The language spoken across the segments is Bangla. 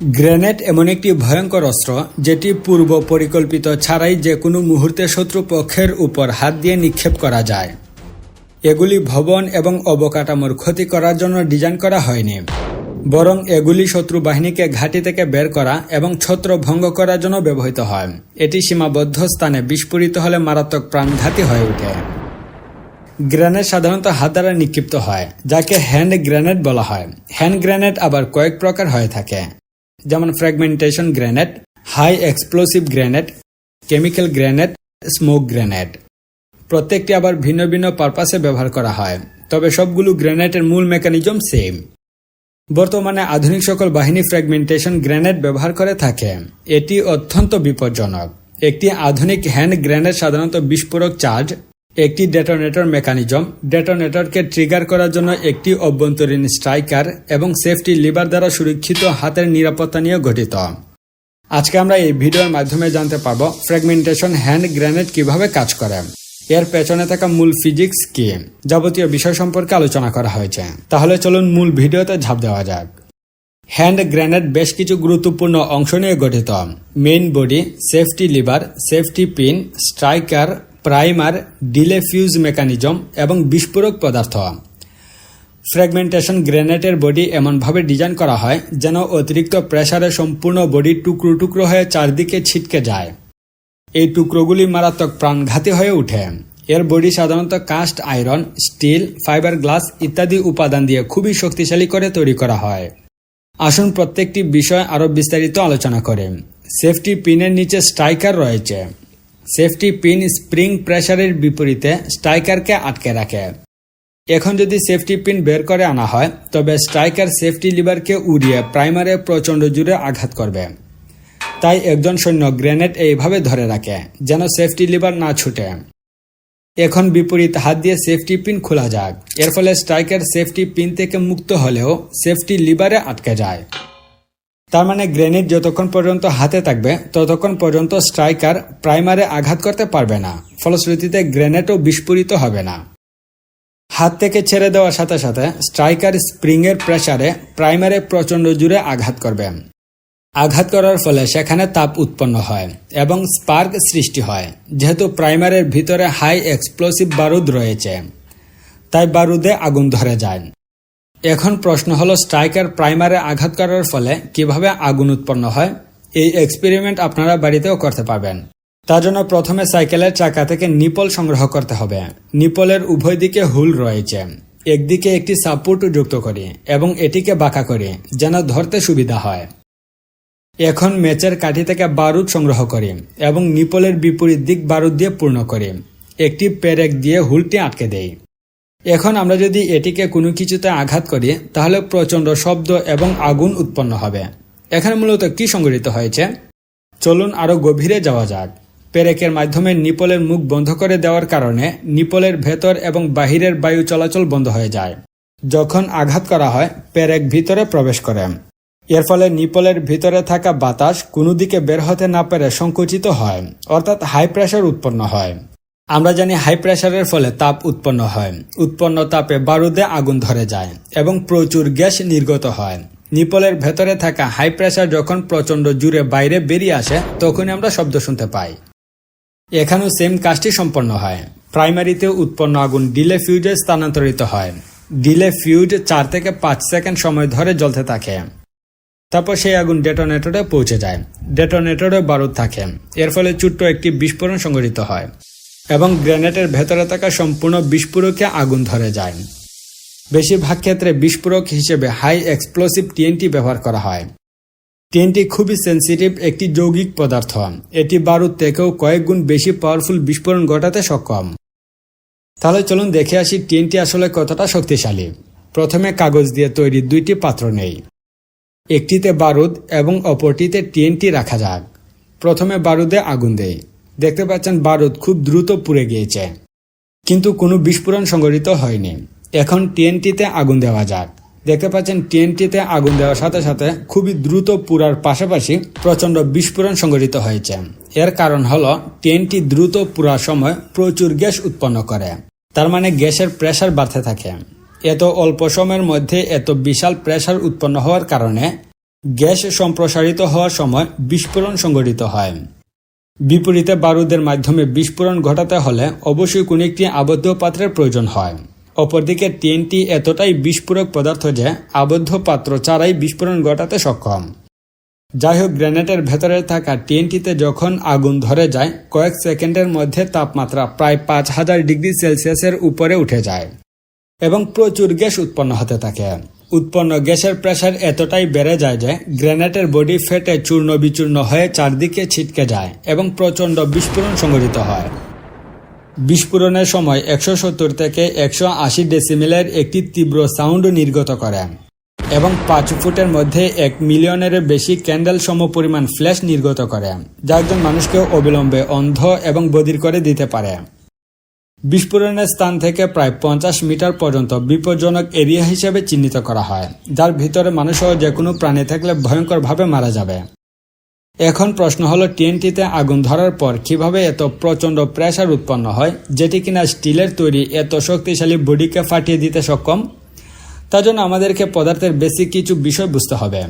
গ্রেনেড এমন একটি ভয়ঙ্কর অস্ত্র যেটি পূর্ব পরিকল্পিত ছাড়াই যে কোনো মুহূর্তে শত্রুপক্ষের উপর হাত দিয়ে নিক্ষেপ করা যায়। এগুলি ভবন এবং অবকাঠামোর ক্ষতি করার জন্য ডিজাইন করা হয়নি। বরং এগুলি শত্রু বাহিনীকে ঘাঁটি থেকে বের করা এবং ছত্র ভঙ্গ করার জন্য ব্যবহৃত হয়। এটি সীমাবদ্ধ স্থানে বিস্ফোরিত হলে মারাত্মক প্রাণঘাতী হয়ে ওঠে। গ্রেনেড সাধারণত হাত দ্বারা নিক্ষিপ্ত হয়, যাকে হ্যান্ড গ্রেনেড বলা হয়। হ্যান্ড গ্রেনেড আবার কয়েক প্রকার হয়ে থাকে। যেমন fragmentation grenade high explosive grenade chemical grenade smoke grenade প্রত্যেকটি আবার ভিন্ন ভিন্ন পারপাসে ব্যবহার করা হয়, তবে সবগুলো গ্রেনেডের মূল মেকানিজম সেম বর্তমানে আধুনিক সকল বাহিনী ফ্র্যাগমেন্টেশন গ্রেনেড ব্যবহার করে থাকে। এটি অত্যন্ত বিপজ্জনক। একটি আধুনিক হ্যান্ড গ্রেনেড সাধারণত বিস্ফোরক চার্জ একটি ডেটোনেটর মেকানিজম ডেটোনেটরকে ট্রিগার করার জন্য একটি অভ্যন্তরীণ স্ট্রাইকার এবং সেফটি লিভার দ্বারা সুরক্ষিত হাতের নিরাপত্তা নিয়ে গঠিত। আজকে আমরা এই ভিডিওর মাধ্যমে জানতে পারব ফ্র্যাগমেন্টেশন হ্যান্ড গ্রেনেড কীভাবে কাজ করে। এর পেছনে থাকা মূল ফিজিক্স কি? যাবতীয় বিষয় সম্পর্কে আলোচনা করা হয়েছে। তাহলে চলুন মূল ভিডিওতে ঝাঁপ দেওয়া যাক। হ্যান্ড গ্রেনেড বেশ কিছু গুরুত্বপূর্ণ অংশ নিয়ে গঠিত। Main body safety lever safety pin striker primer delay fuse mechanism এবং বিস্ফোরক পদার্থ ফ্র্যাগমেন্টেশন গ্রেনেডের বডি এমনভাবে ডিজাইন করা হয় যেন অতিরিক্ত প্রেসারে সম্পূর্ণ বডি টুকরো টুকরো হয়ে চারদিকে ছিটকে যায়। এই টুকরোগুলি মারাত্মক প্রাণঘাতী হয়ে ওঠে এর বডি সাধারণত cast iron steel fibre glass ইত্যাদি উপাদান দিয়ে খুবই শক্তিশালী করে তৈরি করা হয়। আসুন প্রত্যেকটি বিষয় আরও বিস্তারিত আলোচনা করে। সেফটি পিনের নিচে স্ট্রাইকার রয়েছে। সেফটি পিন স্প্রিং প্রেশারের বিপরীতে স্ট্রাইকারকে আটকে রাখে। এখন যদি সেফটি পিন বের করে আনা হয়, তবে স্ট্রাইকার সেফটি লিভারকে উড়িয়ে প্রাইমারে প্রচণ্ড জুড়ে আঘাত করবে। তাই একজন সৈন্য গ্রেনেড এইভাবে ধরে রাখে, যেন সেফটি লিভার না ছুটে। এখন বিপরীত হাত দিয়ে সেফটি পিন খোলা যাক। এর ফলে স্ট্রাইকার সেফটি পিন থেকে মুক্ত হলেও সেফটি লিভারে আটকে যায়। তার মানে গ্রেনেড যতক্ষণ পর্যন্ত হাতে থাকবে, ততক্ষণ পর্যন্ত স্ট্রাইকার প্রাইমারে আঘাত করতে পারবে না। ফলশ্রুতিতে গ্রেনেডও বিস্ফোরিত হবে না। হাত থেকে ছেড়ে দেওয়ার সাথে সাথে স্ট্রাইকার স্প্রিংয়ের প্রেসারে প্রাইমারে প্রচণ্ড জুড়ে আঘাত করবে। আঘাত করার ফলে সেখানে তাপ উৎপন্ন হয় এবং স্পার্ক সৃষ্টি হয়, যেহেতু প্রাইমারের ভিতরে হাই এক্সপ্লোসিভ বারুদ রয়েছে। তাই বারুদে আগুন ধরে যায়। এখন প্রশ্ন হলো, স্ট্রাইকার প্রাইমারে আঘাত করার ফলে কীভাবে আগুন উৎপন্ন হয়? এই এক্সপেরিমেন্ট আপনারা বাড়িতেও করতে পারবেন। তার জন্য প্রথমে সাইকেলের চাকা থেকে নিপল সংগ্রহ করতে হবে। নিপলের উভয় দিকে হুল রয়েছে। একদিকে একটি সাপোর্ট যুক্ত করি এবং এটিকে বাঁকা করি, যেন ধরতে সুবিধা হয়। এখন ম্যাচের কাঠি থেকে বারুদ সংগ্রহ করি এবং নিপলের বিপরীত দিক বারুদ দিয়ে পূর্ণ করি। একটি পেরেক দিয়ে হুলটি আটকে দেই। এখন আমরা যদি এটিকে কোনো কিছুতে আঘাত করি, তাহলে প্রচণ্ড শব্দ এবং আগুন উৎপন্ন হবে। এখানে মূলত কি সংঘটিত হয়েছে? চলুন আরও গভীরে যাওয়া যাক। পেরেকের মাধ্যমে নিপলের মুখ বন্ধ করে দেওয়ার কারণে নিপলের ভেতর এবং বাহিরের বায়ু চলাচল বন্ধ হয়ে যায়। যখন আঘাত করা হয়, পেরেক ভিতরে প্রবেশ করে। এর ফলে নিপলের ভিতরে থাকা বাতাস কোনো দিকে বের হতে না পেরে সংকুচিত হয়, অর্থাৎ হাই প্রেশার উৎপন্ন হয়। আমরা জানি হাই প্রেশারের ফলে তাপ উৎপন্ন হয়। উৎপন্ন তাপে বারুদে আগুন ধরে যায় এবং প্রচুর গ্যাস নির্গত হয়। নিপলের ভেতরে থাকা হাই প্রেশার যখন প্রচণ্ড জুড়ে বাইরে বেরিয়ে আসে, তখনই আমরা শব্দ শুনতে পাই। এখানেও সেম কাজটি সম্পন্ন হয়। প্রাইমারিতে উৎপন্ন আগুন ডিলে ফিউজে স্থানান্তরিত হয়। ডিলে ফিউজ চার থেকে পাঁচ সেকেন্ড সময় ধরে জ্বলতে থাকে। তারপর সেই আগুন ডেটোনেটরে পৌঁছে যায়। ডেটোনেটরে বারুদ থাকে। এর ফলে ছোট্ট একটি বিস্ফোরণ সংঘটিত হয়। এবং গ্রেনেডের ভেতরে থাকা সম্পূর্ণ বিস্ফোরকে আগুন ধরে যায়। বেশিরভাগ ক্ষেত্রে বিস্ফোরক হিসেবে হাই এক্সপ্লোসিভ টিএনটি ব্যবহার করা হয়। টিএনটি খুবই সেন্সিটিভ একটি যৌগিক পদার্থ। এটি বারুদ থেকেও কয়েক গুণ বেশি পাওয়ারফুল বিস্ফোরণ ঘটাতে সক্ষম। তাহলে চলুন দেখে আসি টিএনটি আসলে কতটা শক্তিশালী। প্রথমে কাগজ দিয়ে তৈরি দুইটি পাত্র নেই। একটিতে বারুদ এবং অপরটিতে টিএনটি রাখা যাক। প্রথমে বারুদে আগুন দেই। দেখতে পাচ্ছেন বারুদ খুব দ্রুত পুড়ে গিয়েছে। কিন্তু কোনো বিস্ফোরণ সংঘটিত হয়নি। এখন টিএনটিতে আগুন দেওয়া যাক। দেখতে পাচ্ছেন টিএনটিতে আগুন দেওয়ার সাথে সাথে খুবই দ্রুত পুরার পাশাপাশি প্রচণ্ড বিস্ফোরণ সংঘটিত হয়েছে। এর কারণ হল টিএনটি দ্রুত পুরার সময় প্রচুর গ্যাস উৎপন্ন করে। তার মানে গ্যাসের প্রেশার বাড়তে থাকে। এত অল্প সময়ের মধ্যে এত বিশাল প্রেশার উৎপন্ন হওয়ার কারণে গ্যাস সম্প্রসারিত হওয়ার সময় বিস্ফোরণ সংঘটিত হয়। বিপরীতে বারুদের মাধ্যমে বিস্ফোরণ ঘটাতে হলে অবশ্যই কোনো একটি আবদ্ধ পাত্রের প্রয়োজন হয়। অপরদিকে টিএনটি এতটাই বিস্ফোরক পদার্থ যে আবদ্ধ পাত্র ছাড়াই বিস্ফোরণ ঘটাতে সক্ষম। যাই হোক, গ্রেনেডের ভেতরে থাকা টিএনটিতে যখন আগুন ধরে যায়, কয়েক সেকেন্ডের মধ্যে তাপমাত্রা প্রায় পাঁচ হাজার ডিগ্রি সেলসিয়াসের উপরে উঠে যায় এবং প্রচুর গ্যাস উৎপন্ন হতে থাকে। উৎপন্ন গ্যাসের প্রেসার এতটাই বেড়ে যায় যে গ্রেনেডের বডি ফেটে চূর্ণ বিচূর্ণ হয়ে চারদিকে ছিটকে যায় এবং প্রচণ্ড বিস্ফোরণ সংঘটিত হয়। বিস্ফোরণের সময় একশো সত্তর থেকে একশো আশি ডেসিমেলের একটি তীব্র সাউন্ড নির্গত করে এবং পাঁচ ফুটের মধ্যে এক মিলিয়নের বেশি ক্যান্ডেল সম পরিমাণ ফ্ল্যাশ নির্গত করে, যা একজন মানুষকে অবিলম্বে অন্ধ এবং বধির করে দিতে পারে। বিস্ফোরণের স্থান থেকে প্রায় পঞ্চাশ মিটার পর্যন্ত বিপজ্জনক এরিয়া হিসেবে চিহ্নিত করা হয়, যার ভিতরে মানুষসহ যে কোনো প্রাণী থাকলে ভয়ঙ্করভাবে মারা যাবে। এখন প্রশ্ন হলো, টিএনটিতে আগুন ধরার পর কীভাবে এত প্রচণ্ড প্রেসার উৎপন্ন হয়, যেটি কিনা স্টিলের তৈরি এত শক্তিশালী বডিকে ফাটিয়ে দিতে সক্ষম? তার জন্য আমাদেরকে পদার্থের বেসিক কিছু বিষয় বুঝতে হবে।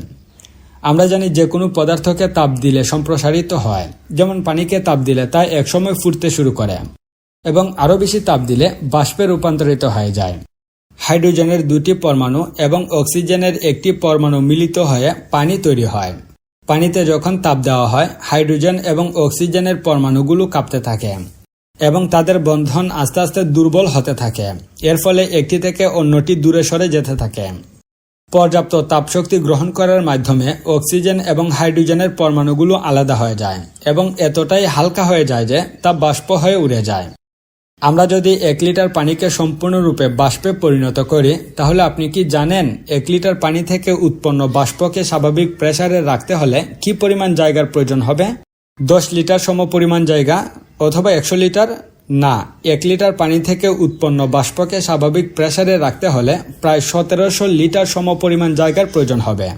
আমরা জানি যে কোনো পদার্থকে তাপ দিলে সম্প্রসারিত হয়, যেমন পানিকে তাপ দিলে তা একসময় ফুটতে শুরু করে। এবং আরও বেশি তাপ দিলে বাষ্পে রূপান্তরিত হয়ে যায়। হাইড্রোজেনের দুটি পরমাণু এবং অক্সিজেনের একটি পরমাণু মিলিত হয়ে পানি তৈরি হয়। পানিতে যখন তাপ দেওয়া হয়, হাইড্রোজেন এবং অক্সিজেনের পরমাণুগুলো কাঁপতে থাকে এবং তাদের বন্ধন আস্তে আস্তে দুর্বল হতে থাকে। এর ফলে একটি থেকে অন্যটি দূরে সরে যেতে থাকে। পর্যাপ্ত তাপশক্তি গ্রহণ করার মাধ্যমে অক্সিজেন এবং হাইড্রোজেনের পরমাণুগুলো আলাদা হয়ে যায় এবং এতটাই হালকা হয়ে যায় যে তা বাষ্প হয়ে উড়ে যায়। আমরা যদি এক লিটার পানিকে সম্পূর্ণরূপে বাষ্পে পরিণত করি, তাহলে আপনি কি জানেন এক লিটার পানি থেকে উৎপন্ন বাষ্পকে স্বাভাবিক প্রেসারে রাখতে হলে কি পরিমাণ জায়গার প্রয়োজন হবে? দশ লিটার সম পরিমাণ জায়গা অথবা একশো লিটার? না, এক লিটার পানি থেকে উৎপন্ন বাষ্পকে স্বাভাবিক প্রেসারে রাখতে হলে প্রায় সতেরোশো লিটার সম পরিমাণ জায়গার প্রয়োজন হবে।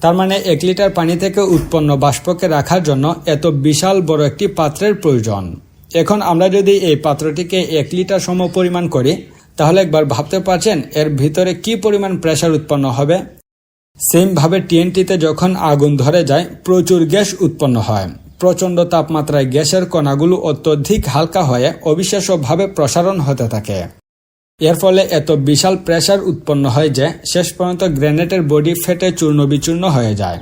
তার মানে এক লিটার পানি থেকে উৎপন্ন বাষ্পকে রাখার জন্য এত বিশাল বড় একটি পাত্রের প্রয়োজন। এখন আমরা যদি এই পাত্রটিকে এক লিটার সম পরিমাণ করি, তাহলে একবার ভাবতে পারছেন এর ভিতরে কি পরিমাণ প্রেশার উৎপন্ন হবে? সেমভাবে টিএনটিতে যখন আগুন ধরে যায়, প্রচুর গ্যাস উৎপন্ন হয়। প্রচণ্ড তাপমাত্রায় গ্যাসের কণাগুলো অত্যধিক হালকা হয়ে অবিশ্বাস্যভাবে প্রসারণ হতে থাকে। এর ফলে এত বিশাল প্রেশার উৎপন্ন হয় যে শেষ পর্যন্ত গ্রেনেডের বডি ফেটে চূর্ণ বিচূর্ণ হয়ে যায়।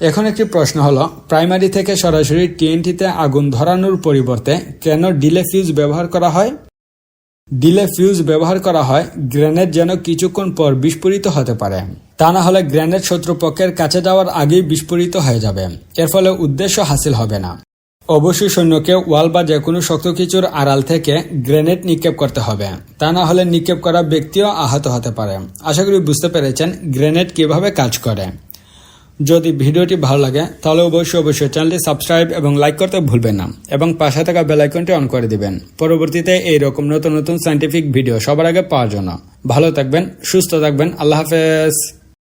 এখন একটি প্রশ্ন হলো প্রাইমারি থেকে সরাসরি টিএনটিতে আগুন ধরানোর পরিবর্তে কেন ডিলে ফিউজ ব্যবহার করা হয়? ডিলে ফিউজ ব্যবহার করা হয় গ্রেনেড যেন কিছুক্ষণ পর বিস্ফোরিত হতে পারে। তা না হলে গ্রেনেড শত্রুপক্ষের কাছে যাওয়ার আগেই বিস্ফোরিত হয়ে যাবে। এর ফলে উদ্দেশ্য হাসিল হবে না। অবশ্যই সৈন্যকে ওয়াল বা যে কোনো শক্ত কিছুর আড়াল থেকে গ্রেনেড নিক্ষেপ করতে হবে। তা না হলে নিক্ষেপ করা ব্যক্তিও আহত হতে পারে। আশা করি বুঝতে পেরেছেন গ্রেনেড কীভাবে কাজ করে। যদি ভিডিওটি ভালো লাগে, তাহলে অবশ্যই অবশ্যই চ্যানেলটি সাবস্ক্রাইব এবং লাইক করতে ভুলবেন না। এবং পাশে থাকা বেল আইকনটি অন করে দিবেন। পরবর্তীতে এইরকম নতুন নতুন সাইন্টিফিক ভিডিও সবার আগে পাওয়ার জন্য। ভালো থাকবেন, সুস্থ থাকবেন, আল্লাহ হাফেজ।